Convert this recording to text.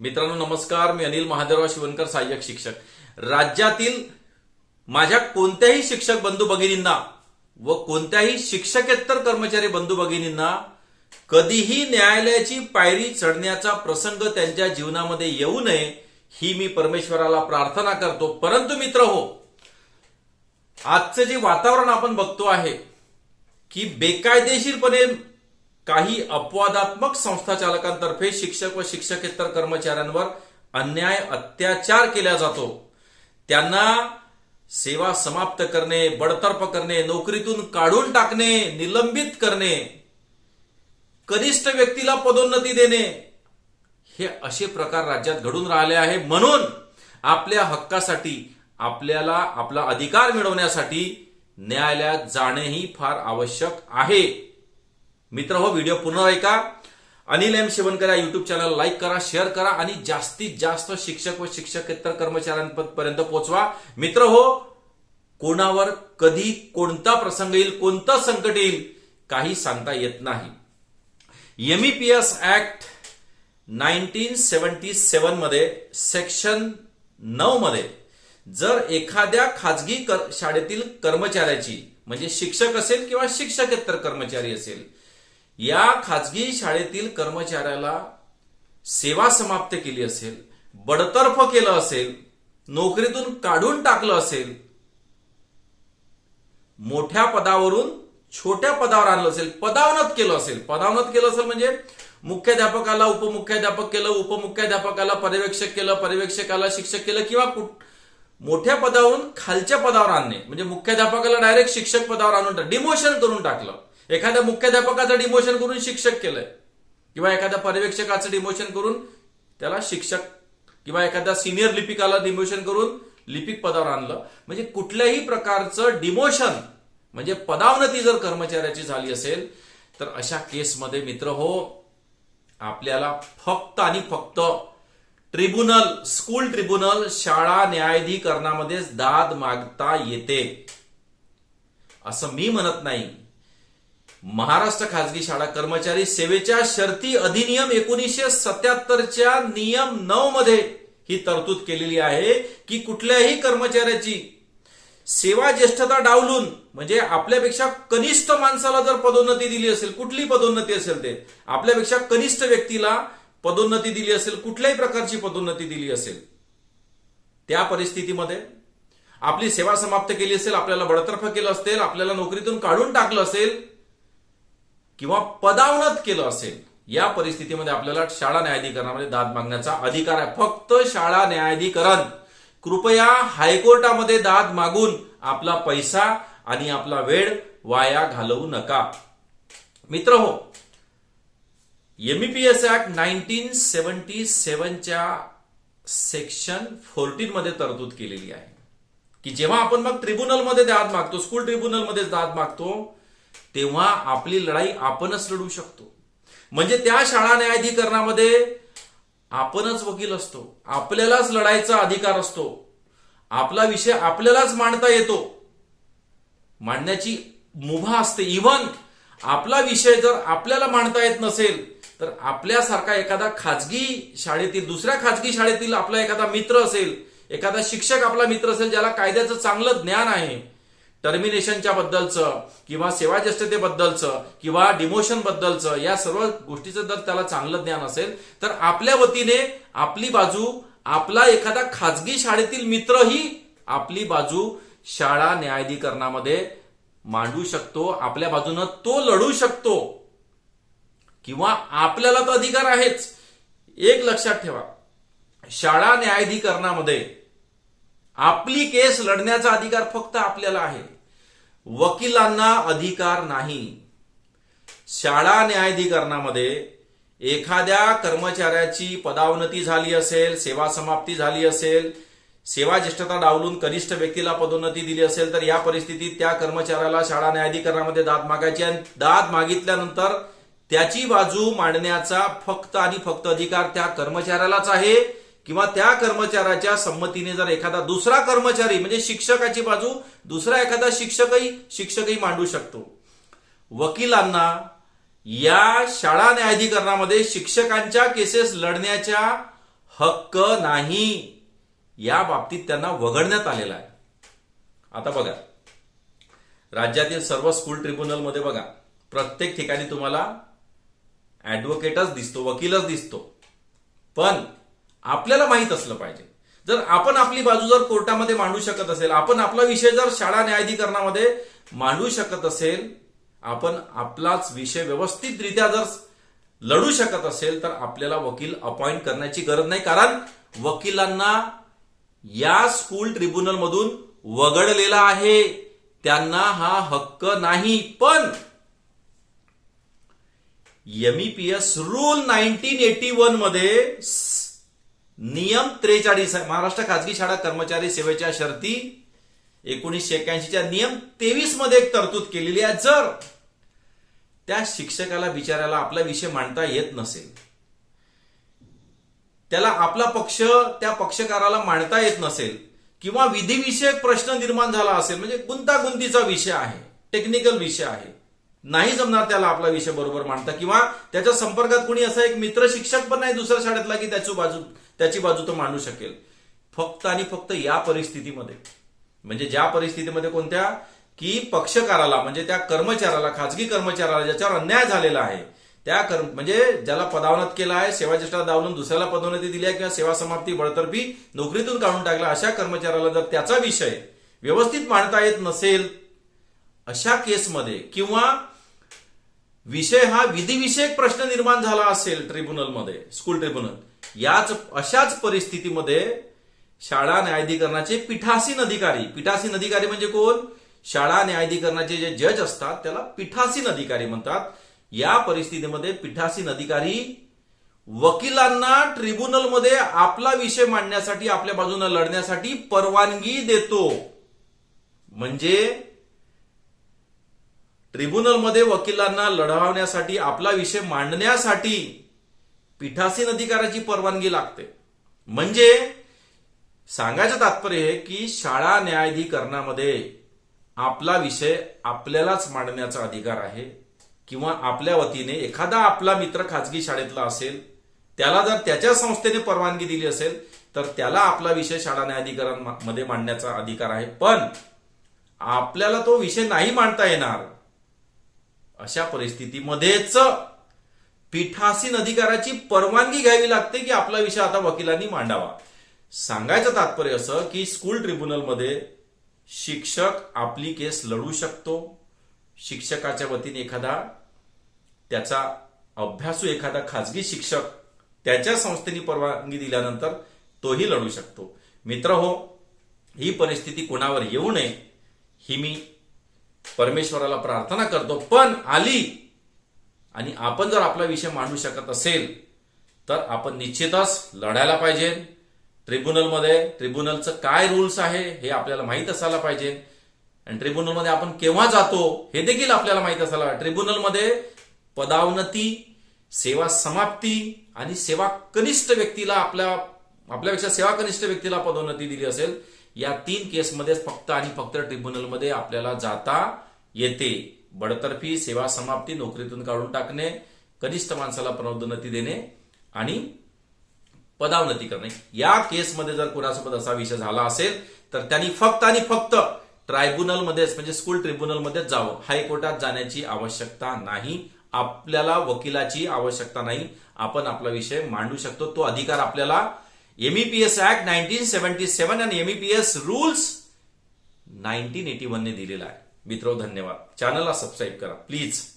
मित्रांनो नमस्कार. मी अनिल महादेवराव शिवनकर सहाय्यक शिक्षक. राज्यातील माझ्या कोणत्याही शिक्षक बंधू भगिनींना व कोणत्याही शिक्षकेतर कर्मचारी बंधू भगिनींना कधीही न्यायालयाची पायरी चढण्याचा प्रसंग त्यांच्या जीवनामध्ये येऊ नये ही मी परमेश्वराला प्रार्थना करतो. परंतु मित्र हो आजचं जे वातावरण आपण बघतो आहे की बेकायदेशीरपणे काही अपवादात्मक संस्था चालकांतर्फे शिक्षक व शिक्षकेतर कर्मचाऱ्यांवर अन्याय अत्याचार केला जातो. त्यांना सेवा समाप्त करणे बडतर्फ करणे नोकरीतून काढून टाकणे निलंबित करणे कनिष्ठ व्यक्तीला पदोन्नती देणे हे असे प्रकार राज्यात घडून राहिले आहे. म्हणून आपल्या हक्कासाठी आपल्याला आपला अधिकार मिळवण्यासाठी न्यायालयात जाणेही फार आवश्यक आहे. मित्र हो व्हिडिओ पुन्हा ऐका अनिल एम शिवनकर या युट्यूब चॅनल लाईक करा शेअर करा आणि जास्तीत जास्त शिक्षक व शिक्षकेतर कर्मचाऱ्यांपर्यंत पोहोचवा. मित्र हो कोणावर कधी कोणता प्रसंग येईल कोणतं संकट येईल काही सांगता येत नाही. एमईपीएस ऍक्ट नाईन्टीन सेव्हन्टी सेव्हनमध्ये सेक्शन नऊ मध्ये जर एखाद्या खाजगी कर- शाळेतील कर्मचाऱ्याची म्हणजे शिक्षक असेल किंवा शिक्षकेतर कर्मचारी असेल या खाजगी शाळेतील कर्मचाऱ्याला सेवा समाप्त केली असेल बडतर्फ केलं असेल नोकरीतून काढून टाकलं असेल मोठ्या पदावरून छोट्या पदावर आणलं असेल पदावनत केलं असेल. पदावनत केलं असेल म्हणजे मुख्याध्यापकाला उपमुख्याध्यापक केलं उपमुख्याध्यापकाला पर्यवेक्षक केलं पर्यवेक्षकाला शिक्षक केलं किंवा मोठ्या पदावरून खालच्या पदावर आणणे. म्हणजे मुख्याध्यापकाला डायरेक्ट शिक्षक पदावर आणून डिमोशन करून टाकलं. एखाद्या मुख्याध्यापकाचं डिमोशन करून शिक्षक केलंय. किंवा एखाद्या पर्यवेक्षकाचं डिमोशन करून त्याला शिक्षक किंवा एखाद्या सिनियर लिपिकाला डिमोशन करून लिपिक पदावर आणलं. म्हणजे कुठल्याही प्रकारचं डिमोशन म्हणजे पदावनती जर कर्मचाऱ्याची झाली असेल तर अशा केसमध्ये मित्र हो आपल्याला फक्त आणि फक्त ट्रिब्युनल स्कूल ट्रिब्युनल शाळा न्यायाधिकरणामध्येच दाद मागता येते. असं मी म्हणत नाही. महाराष्ट्र खाजगी शाळा कर्मचारी सेवेच्या शर्ती अधिनियम एकोणीसशे सत्याहत्तरच्या नियम नऊ मध्ये ही तरतूद केलेली आहे की कुठल्याही कर्मचाऱ्याची सेवा ज्येष्ठता डावलून म्हणजे आपल्यापेक्षा कनिष्ठ माणसाला जर पदोन्नती दिली असेल कुठली पदोन्नती असेल ते आपल्यापेक्षा कनिष्ठ व्यक्तीला पदोन्नती दिली असेल कुठल्याही प्रकारची पदोन्नती दिली असेल त्या परिस्थितीमध्ये आपली सेवा समाप्त केली असेल आपल्याला बडतर्फ केलं असेल आपल्याला नोकरीतून काढून टाकलं असेल किंवा पदावनत केलं असेल या परिस्थितीमध्ये आपल्याला शाळा न्यायाधिकरणामध्ये दाद मागण्याचा अधिकार आहे. फक्त शाळा न्यायाधिकरण. कृपया हायकोर्टामध्ये दाद मागून आपला पैसा आणि आपला वेळ वाया घालवू नका. मित्र हो एमईपीएस ऍक्ट नाईन्टीन सेव्हन्टी सेव्हनच्या सेक्शन फोर्टीन मध्ये तरतूद केलेली आहे. की जेव्हा आपण मग ट्रिब्युनलमध्ये दाद मागतो स्कूल ट्रिब्युनलमध्ये दाद मागतो तेव्हा आपली लढाई आपणच लढू शकतो. म्हणजे त्या शाळा न्यायाधिकरणामध्ये आपणच वकील असतो. आपल्यालाच लढायचा अधिकार असतो. आपला विषय आपल्यालाच मांडता येतो. मांडण्याची मुभा असते. इव्हन आपला विषय जर आपल्याला मांडता येत नसेल तर आपल्यासारखा एखादा खाजगी शाळेतील दुसऱ्या खाजगी शाळेतील आपला एखादा मित्र असेल एखादा शिक्षक आपला मित्र असेल ज्याला कायद्याचं चांगलं ज्ञान आहे टर्मिनेशनच्या बद्दलचं किंवा सेवाज्येष्ठतेबद्दलचं किंवा डिमोशन बद्दलचं या सर्व गोष्टीचं जर त्याला चांगलं ज्ञान असेल तर आपल्या वतीने आपली बाजू आपला एखादा खाजगी शाळेतील मित्रही आपली बाजू शाळा न्यायाधिकरणामध्ये मांडू शकतो आपल्या बाजूनं तो लढू शकतो. किंवा आपल्याला तर अधिकार आहेच. एक लक्षात ठेवा. शाळा न्यायाधिकरणामध्ये आपली केस लढण्याचा अधिकार फक्त आपल्याला आहे. वकिलांना अधिकार नाही. शाळा न्यायाधिकरणामध्ये एखाद्या कर्मचाऱ्याची पदावनती झाली असेल सेवा समाप्ती झाली असेल सेवा ज्येष्ठता डावलून कनिष्ठ व्यक्तीला पदोन्नती दिली असेल तर या परिस्थितीत त्या कर्मचाऱ्याला शाळा न्यायाधिकरणामध्ये दाद मागायची आणि दाद मागितल्यानंतर त्याची बाजू मांडण्याचा फक्त आणि फक्त अधिकार त्या कर्मचाऱ्यालाच आहे. किंवा त्या कर्मचाऱ्याच्या संमतीने जर एखादा दुसरा कर्मचारी म्हणजे शिक्षकाची बाजू दुसरा एखादा शिक्षकही शिक्षकही मांडू शकतो. वकिलांना या शाळा न्यायाधिकरणामध्ये शिक्षकांच्या केसेस लढण्याच्या हक्क नाही. या बाबतीत त्यांना वगळण्यात आलेला आहे. आता बघा. राज्यातील सर्व स्कूल ट्रिब्युनलमध्ये बघा. प्रत्येक ठिकाणी तुम्हाला ऍडव्होकेटच दिसतो वकीलच दिसतो. पण आपल्याला माहीत असलं पाहिजे. जर आपण आपली बाजू जर कोर्टामध्ये मांडू शकत असेल आपण आपला विषय जर शाळा न्यायाधिकरणामध्ये मांडू शकत असेल आपण आपलाच विषय व्यवस्थितरित्या जर लढू शकत असेल तर आपल्याला वकील अपॉइंट करण्याची गरज नाही. कारण वकिलांना या स्कूल ट्रिब्युनल मधून वगळलेला आहे. त्यांना हा हक्क नाही. पण एमईपीएस रूल नाईन्टीन एटी वनमध्ये नियम त्रेचाळीस आहे. महाराष्ट्र खाजगी शाळा कर्मचारी सेवेच्या शर्ती एकोणीसशे एक्याऐंशीच्या नियम तेवीसमध्ये एक तरतूद केलेली आहे. जर त्या शिक्षकाला विचारायला आपला विषय मांडता येत नसेल त्याला आपला पक्ष त्या पक्षकाराला मांडता येत नसेल किंवा विधिविषयक प्रश्न निर्माण झाला असेल म्हणजे गुंतागुंतीचा विषय आहे टेक्निकल विषय आहे नाही जमणार त्याला आपला विषय बरोबर मांडता किंवा त्याच्या संपर्कात कोणी असा एक मित्र शिक्षक पण नाही दुसऱ्या शाळेतला की त्याच्या बाजू त्याची बाजू तो मांडू शकेल. फक्त आणि फक्त या परिस्थितीमध्ये. म्हणजे ज्या परिस्थितीमध्ये कोणत्या? की पक्षकाराला म्हणजे त्या कर्मचाऱ्याला खाजगी कर्मचाऱ्याला ज्याच्यावर अन्याय झालेला आहे त्या कर्म म्हणजे ज्याला पदावनत केला आहे सेवाज्येष्ठा दावलून दुसऱ्याला पदोन्नती दिली आहे किंवा सेवा समाप्ती बळतर्फी नोकरीतून काढून टाकला अशा कर्मचाऱ्याला जर त्याचा विषय व्यवस्थित मांडता येत नसेल अशा केसमध्ये किंवा विषय हा विधिविषयक प्रश्न निर्माण झाला असेल ट्रिब्युनलमध्ये स्कूल ट्रिब्युनल याच अशाच परिस्थितीमध्ये शाळा न्यायाधिकरणाचे पीठासीन अधिकारी पीठासीन अधिकारी म्हणजे कोण? शाळा न्यायाधिकरणाचे जे जज असतात त्याला पीठासीन अधिकारी म्हणतात. या परिस्थितीमध्ये पीठासीन अधिकारी वकिलांना ट्रिब्युनलमध्ये आपला विषय मांडण्यासाठी आपल्या बाजूने लढण्यासाठी परवानगी देतो. म्हणजे ट्रिब्युनलमध्ये वकिलांना लढवण्यासाठी आपला विषय मांडण्यासाठी पीठासीन अधिकाराची परवानगी लागते. म्हणजे सांगायचं तात्पर्य हे की शाळा न्यायाधिकरणामध्ये आपला विषय आपल्यालाच मांडण्याचा अधिकार आहे किंवा आपल्या वतीने एखादा आपला मित्र खाजगी शाळेतला असेल त्याला जर त्याच्या संस्थेने परवानगी दिली असेल तर त्याला आपला विषय शाळा न्यायाधिकरणमध्ये मांडण्याचा अधिकार आहे. पण आपल्याला तो विषय नाही मांडता येणार अशा परिस्थितीमध्येच पीठासीन अधिकाराची परवानगी घ्यावी लागते की आपला विषय आता वकिलांनी मांडावा. सांगायचं तात्पर्य असं की स्कूल ट्रिब्युनलमध्ये शिक्षक आपली केस लढू शकतो. शिक्षकाच्या वतीने एखादा त्याचा अभ्यासू एखादा खाजगी शिक्षक त्याच्या संस्थेने परवानगी दिल्यानंतर तोही लढू शकतो. मित्र हो ही परिस्थिती कोणावर येऊ नये ही मी परमेश्वराला प्रार्थना करतो. पण आली आणि आपण जर आपला विषय मांडू शकत असेल तर आपण निश्चितच लढायला पाहिजे. ट्रिब्युनलमध्ये ट्रिब्युनलचं काय रूल्स आहे हे आपल्याला माहीत असायला पाहिजे. आणि ट्रिब्युनलमध्ये आपण केव्हा जातो हे देखील आपल्याला माहीत असायला ट्रिब्युनलमध्ये पदावनती सेवा समाप्ती आणि सेवा कनिष्ठ व्यक्तीला आपल्या आपल्यापेक्षा सेवा कनिष्ठ व्यक्तीला पदोन्नती दिली असेल या तीन केसमध्येच फक्त आणि फक्त ट्रिब्युनलमध्ये आपल्याला जाता येते. बडतर्फी सेवा समाप्ती नोकरीतून काढून टाकणे कनिष्ठ माणसाला पदोन्नती देणे आणि पदावनती करणे. या केसमध्ये जर कोणासोबत असा विषय झाला असेल तर त्यांनी फक्त आणि फक्त ट्रायब्युनलमध्येच म्हणजे स्कूल ट्रिब्युनलमध्येच जावं. हायकोर्टात जाण्याची आवश्यकता नाही. आपल्याला वकिलाची आवश्यकता नाही. आपण आपला विषय मांडू शकतो. तो अधिकार आपल्याला MEPS act nineteen seventy seven आणि MEPS rules nineteen eighty one ने दिलेला आहे. मित्रो धन्यवाद. चॅनलला सबस्क्राईब करा. प्लीज